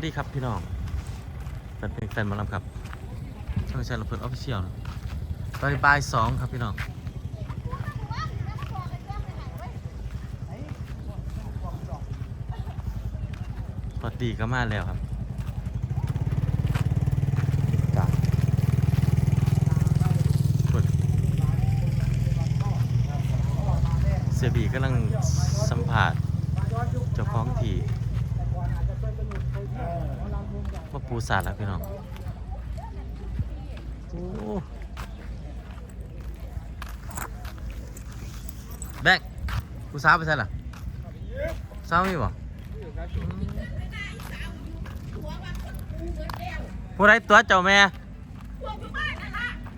สวัสดีครับพี่น้องแฟนเพลงแฟนมาลำครับช่องชายลำเพลินออฟฟิเชียลตอนนี้บ่ายสองครับพี่น้องสวัสดีก็มาแล้วครับเปิดเสียบีกำลังสัมผัสเจ้าของที่ ว่าปูสาดแล้วพี่น้องโอ้แบกปูสาไปใช่หรอสาวมีบ่ผู้ใดตัวเจ้าแม่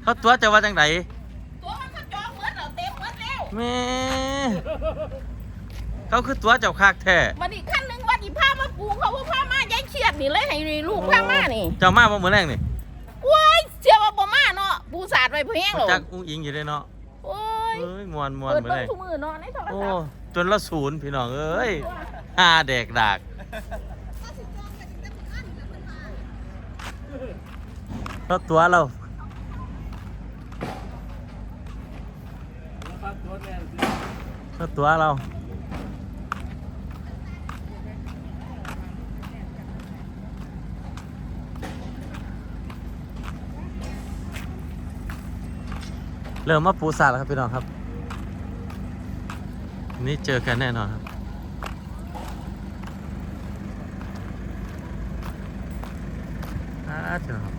เขาตัวเจ้าว่าจังไดตัวมันก็จองเหมือนเราเต็มหมือนแล้วแม่เขาคือตัวเจ้าคากแท้มันอีกขั้นหนึงวันอีพามาปูเขาว่าพามาย้า เครียดนี่เลยให้ลูกพามานี่เจ้ามาบ่มื้อแรงนี่ว้ายเสียว่าบ่มาเนาะปูสาดไว้เพียงหรอจักอุ้งอิงอยู่เด้เนาะโอ้ยเอ้ยมวนมวนเปิดมื้อเบิ่แรงงทุกมือเนาะในโทรโอ้ศัพท์จนละศูนย์พี่น้องเอ้ยหาแดกดากเราตัวเราเราตัวเรา เริ่มมาปูสาดแล้วครับพี่น้องครับ นี่เจอกันแน่นอนครับอ่าเจอครับ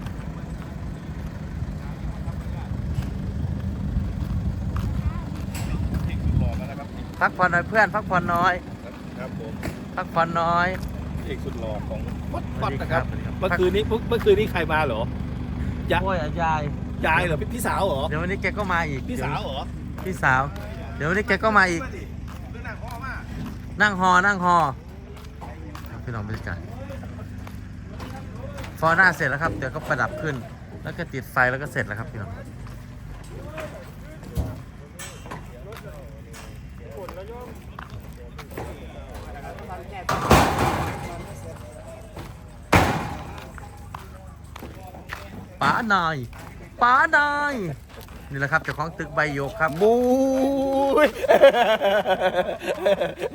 พักผ่อนหน่อยเพื่อน พักผ่อนน้อย ครับผมพักผ่อนน้อยเอกสุดหล่อของวัดสวัวัดสดีนะครับสวัสดีเมื่อคืนนี้เมื่อเมื่อคืนนี้ใครมาเหรอยะโอ้ยอะยาย ยายเหรอพี่พี่สาวเหรอ เดี๋ยววันนี้แกก็มาอีกพี่สาวเหรอพี่สาว เดี๋ยววันนี้แกก็มาอีก นั่งฮอนั่งฮอครับพี่น้องบรรยากาศฟอร์หน้าเสร็จแล้วครับ เดี๋ยวก็ประดับขึ้น แล้วก็ติดไฟแล้วก็เสร็จแล้วครับพี่น้องป๋านาย ป๋านายนี่แหละครับเจ้าของตึกใบโยกครับ บูย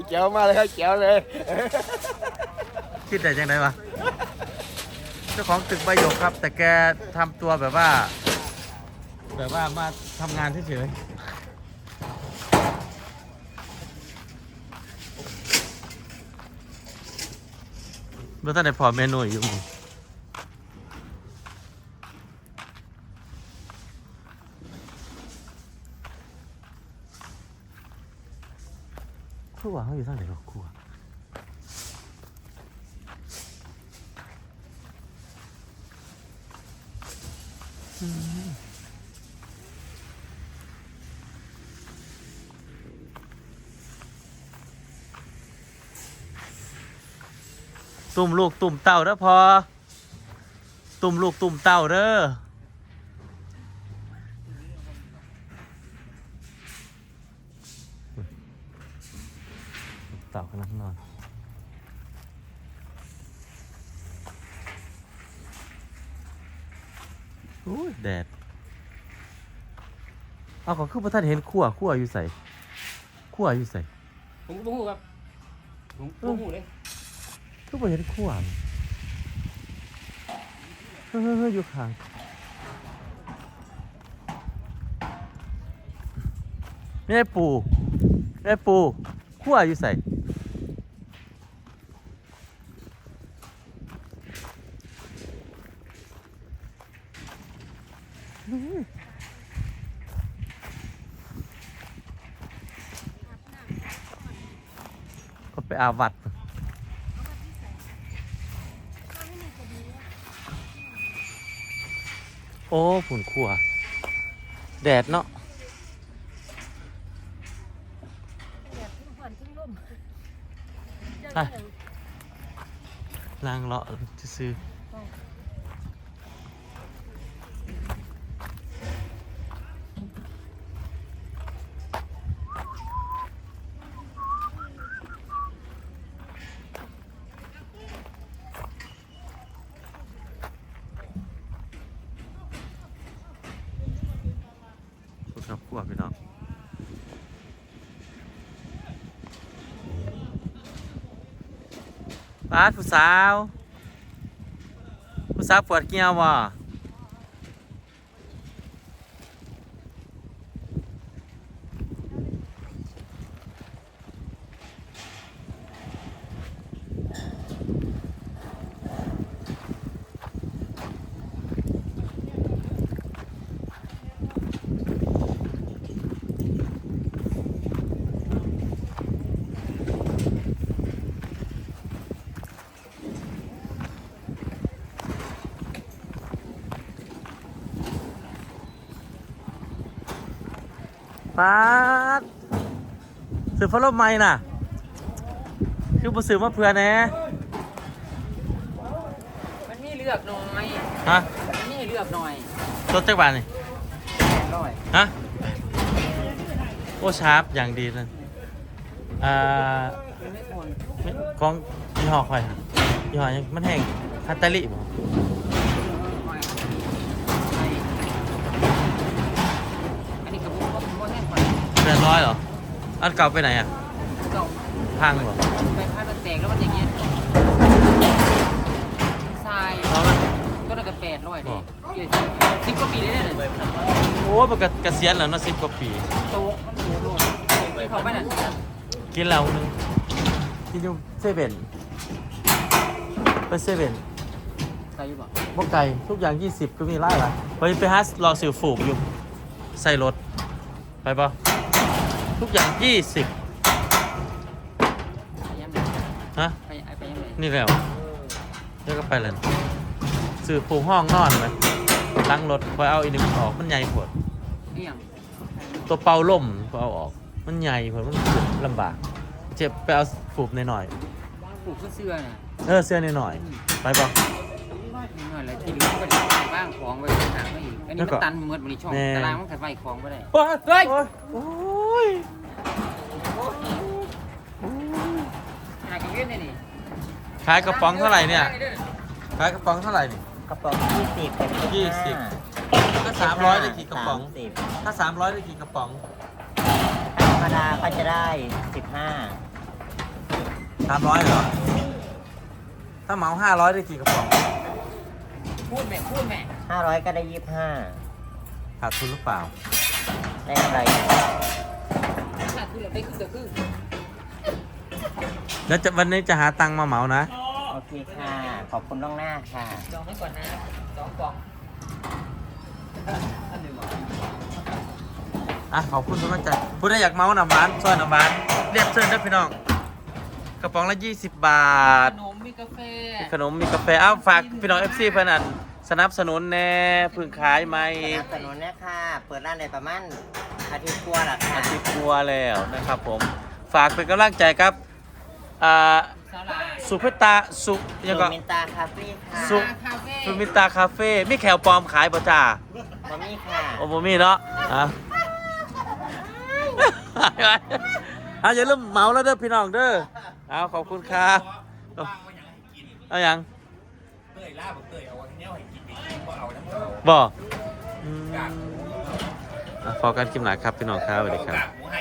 เจ๋วมาเลยครับเจ๋วเลย คิดได้ยังไงวะเจ้าของตึกใบหยกครับ แต่แกทำตัวแบบว่า แบบว่ามาทำงานเฉยๆเมื่อท่านได้พอเมนูอยู่มึง ครัวเขาอยู่ทางไหนหรอครัวตุ่มลูกตุ่มเต่าเด้อพอตุ่มลูกตุ่มเต่าเด้อ ต่ากำลังนอน โอ้ยแดด เอาก็คือพระท่านเห็นขั้วขั้วอยู่ใส่ขั้วอยู่ใส่ผมก็บ่ฮู้ครับผมบ่ฮู้เลยคือบ่เห็นขั้วมันเฮ้ยเฮ้ยเฮ้ยอยู่ข้างไม่ได้ปูไม่ได้ปู ขั้วอยู่ใส่ก็ไปอาวัดโอ้ผุนขัว แดดเนาะ ช่ลางเลาะจะซื้อครับกลัวพี่น้อง ปาผู้สาว ผู้สาวปวดเกี้ยวบ่ ปาดซื้อพัดลมใหม่น่ะ คือบ่ซื้อมาเพื่อแหน่มันมีเลือกหน่อยฮะมันมีให้เลือกหน่อยรถจักรบาทนี่ร้อยฮะโอ้ชาร์ปอย่างดีเลยอ่ามันไม่คนไม่กล้องยี่ห้อใครฮะยี่ห้อยังมันแห้งฮัตตาลิบ่ ร้อยเหรอ อันเก่าไปไหนอะเก่าพังเหรอไปพามันแตกแล้วมันอย่างเงี้ยทรายเอาละก็น่าจะแปดร้อยดิเกี่ยวสิบกว่าปีเลยเนี่ยเลยโอ้มันก็เกษียณแล้วเนาะสิบกว่าปีโต๊ะมันโหดไปเขาไปนั่นกินแล้วนึงกินอยู่เซเว่นไปเซเว่นใครอยู่บ่พวกไก่ทุกอย่าง20ก็มีไล่ละไปไปหารอสื่อฝูกอยู่ ใส่รถ ไปปะ ทุกอย่าง20ไปยังไงฮะ ไปไปยังไงนี่แล้วเดี๋ยวก็ไปเลยสื่อผูกห้องนอนไหมล้างรถพอเอาอีกหนึ่งออกมันใหญ่ปวดนี่ยังตัวเป่าล่มพอเอาออก มันใหญ่ปวดมันลำบาก เจ็บไปเอาฝูกหน่อยปลูกเสื้อน่ะๆเออเสื้อหน่อยๆไปปะนิด หน่อยอะไรที่เหลือก็จะบ้างของไว้หาไม่อีกอันนี้มันตันหมดบริช่องแน่ ตารางมันขัดไว้ของไม่ได้โอ้ยเฮ้ยโอ้ยหากินเล่นนี่ขายกระป๋องเท่าไหร่เนี่ยขายกระป๋องเท่าไหร่นี่ กระป๋องยี่สิบเป็นยี่สิบ ถ้าสามร้อยได้กี่กระป๋อง สิบถ้าสามร้อยได้กี่กระป๋องธรรมดาก็จะได้สิบห้าสามร้อยเหรอ ถ้าเหมาห้าร้อยได้กี่กระป๋อง พูดแม่พูดแม่ห้าร้อยก็ได้ยี่สิบห้าขาดทุนหรือเปล่า ได้กำไรขาดทุนได้ขึ้นเดือขึ้นแล้วจะวันนี้จะหาตังค์มาเหมานะ โอเคค่ะ ขอบคุณล่วงหน้าค่ะ จองไว้ก่อนนะสองกล่องอะขอบคุณทุกท่านใจผู้ใดอยากเมาหนำบ้านซอยหนำบ้านเรียกเชิญได้อพี่น้อง กระป๋องละ 20 บาขทนมมีกาแฟมี ขนมมีกาแฟอ้าวฝากพี่น้องเอฟซีเพื่อนอันสนับสนุนแน่เพึ่งขายไหมสนับสนุนนะค่ะ เปิดร้านในประมาณอาทิตย์กว่าละค่ะอาทิตย์กลัวแล้วนะครับผม ฝากเป็นกำลังใจครับอ่าสาลาสุพิตาสุยังสุก็ มินตาคาเฟ่ค่ะสุ คาเฟ่สุมิตาคาเฟ่มีแขวปลอมขายป่ะจ้าบะมี่ค่ะโอ้โมมีเนาะอะเอาอย่าลืมเมาแล้วเด้อพี่น้องเด้อเอาขอบคุณครับ เอาอย่างเต้ยล่าบอกเต้ยเอาอันเนี้ยให้กินไปกินก็เอาน้ำเขาบ่อืมอะพอกันคลิปหนาครับพี่น้องครับสวัสดีครับหมูให้